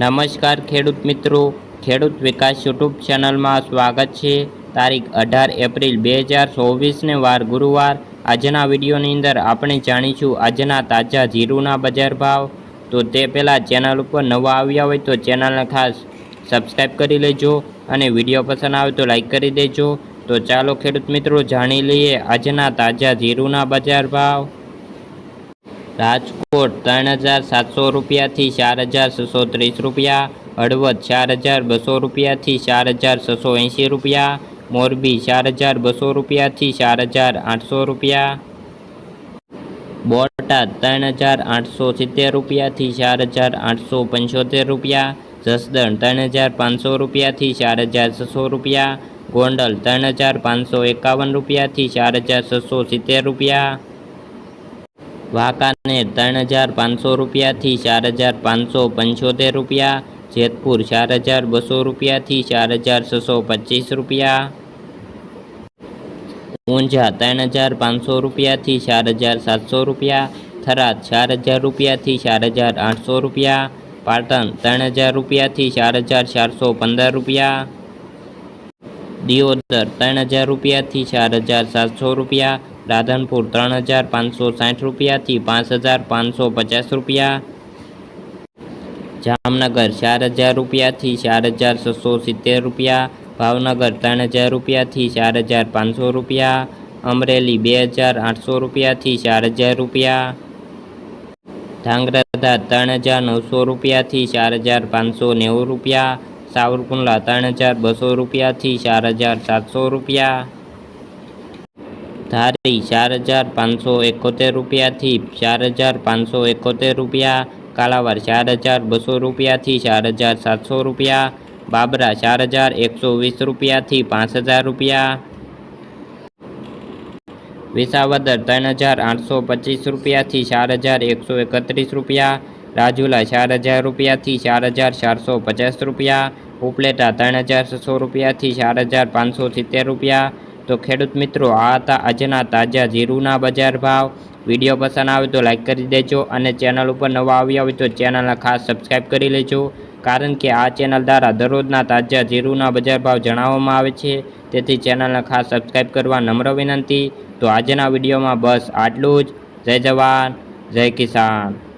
નમસ્કાર ખેડૂત મિત્રો. ખેડૂત વિકાસ યુટ્યુબ ચેનલમાં સ્વાગત છે. તારીખ અઢાર એપ્રિલ બે હજાર ચોવીસને વાર ગુરુવાર. આજના વિડીયોની અંદર આપણે જાણીશું આજના તાજા જીરુના બજાર ભાવ. તો તે પહેલાં ચેનલ ઉપર નવા આવ્યા હોય તો ચેનલને ખાસ સબસ્ક્રાઈબ કરી લેજો અને વીડિયો પસંદ આવે તો લાઈક કરી દેજો. તો ચાલો ખેડૂત મિત્રો જાણી લઈએ આજના તાજા જીરુના બજાર ભાવ. રાજકોટ ત્રણ હજાર સાતસો રૂપિયાથી ચાર હજાર છસો ત્રીસ રૂપિયા હળવદ ચાર હજાર બસો રૂપિયાથી ચાર હજાર છસો એંશી રૂપિયા મોરબી ચાર હજાર બસો રૂપિયાથી ચાર હજાર આઠસો રૂપિયા બોટાદ ત્રણ હજાર આઠસો સિત્તેર રૂપિયાથી ચાર હજાર આઠસો પંચોતેર રૂપિયા જસદણ ત્રણ હજાર પાંચસો રૂપિયાથી ચાર હજાર છસો રૂપિયા ગોંડલ ત્રણ હજાર પાંચસો એકાવન રૂપિયાથી ચાર હજાર છસો સિત્તેર રૂપિયા વાંકાનેર ત્રણ હજાર પાંચસો રૂપિયાથી ચાર હજાર પાંચસો પંચોતેર રૂપિયા જેતપુર ચાર હજાર બસો રૂપિયાથી ચાર હજાર છસો પચીસ રૂપિયા ઊંઝા ત્રણ હજાર પાંચસો રૂપિયાથી ચાર હજાર સાતસો રૂપિયા થરાદ ચાર હજાર રૂપિયાથી ચાર હજાર આઠસો રૂપિયા પાટણ ત્રણ હજાર રૂપિયાથી ચાર હજાર ચારસો પંદર રૂપિયા દિયોદર ત્રણ હજાર રૂપિયાથી ચાર હજાર સાતસો રૂપિયા રાધનપુર ત્રણ હજાર પાંચસો સાઠ રૂપિયાથી પાંચ હજાર પાંચસો પચાસ રૂપિયા જામનગર ચાર હજાર રૂપિયાથી ચાર હજાર છસો સિત્તેર રૂપિયા ભાવનગર ત્રણ હજાર રૂપિયાથી ચાર હજાર પાંચસો રૂપિયા અમરેલી બે હજાર આઠસો રૂપિયાથી ચાર હજાર રૂપિયા ધાંગધ્રા ત્રણ હજાર નવસો રૂપિયાથી ચાર હજાર પાંચસો નેવું રૂપિયા સાવરકુંડલા ત્રણ હજાર બસો રૂપિયાથી ચાર હજાર સાતસો રૂપિયા ધારી ચાર હજાર પાંચસો એકોતેર રૂપિયાથી ચાર હજાર પાંચસો એકોતેર રૂપિયા કાલાવર ચાર હજાર બસો રૂપિયાથી ચાર હજાર સાતસો રૂપિયા બાબરા ચાર હજાર એકસો વીસ રૂપિયાથી પાંચ હજાર રૂપિયા વિસાવદર ત્રણ હજાર આઠસો પચીસ રૂપિયાથી ચાર હજાર એકસો એકત્રીસ રૂપિયા રાજુલા ચાર હજાર રૂપિયાથી ચાર હજાર ચારસો પચાસ રૂપિયા ઉપલેટા ત્રણ હજાર છસો રૂપિયાથી ચાર હજાર પાંચસો સિત્તેર રૂપિયા તો ખેડૂત મિત્રો, આ હતા આજના તાજા જીરુના બજાર ભાવ. વીડિયો પસંદ આવે તો લાઇક કરી દેજો અને ચેનલ ઉપર નવા આવ્યા હોય તો ચેનલને ખાસ સબસ્ક્રાઈબ કરી લેજો. કારણ કે આ ચેનલ દ્વારા દરરોજના તાજા જીરુના બજાર ભાવ જણાવવામાં આવે છે. તેથી ચેનલને ખાસ સબસ્ક્રાઈબ કરવા નમ્ર વિનંતી. તો આજના વિડીયોમાં બસ આટલું જ. જય જવાન, જય કિસાન.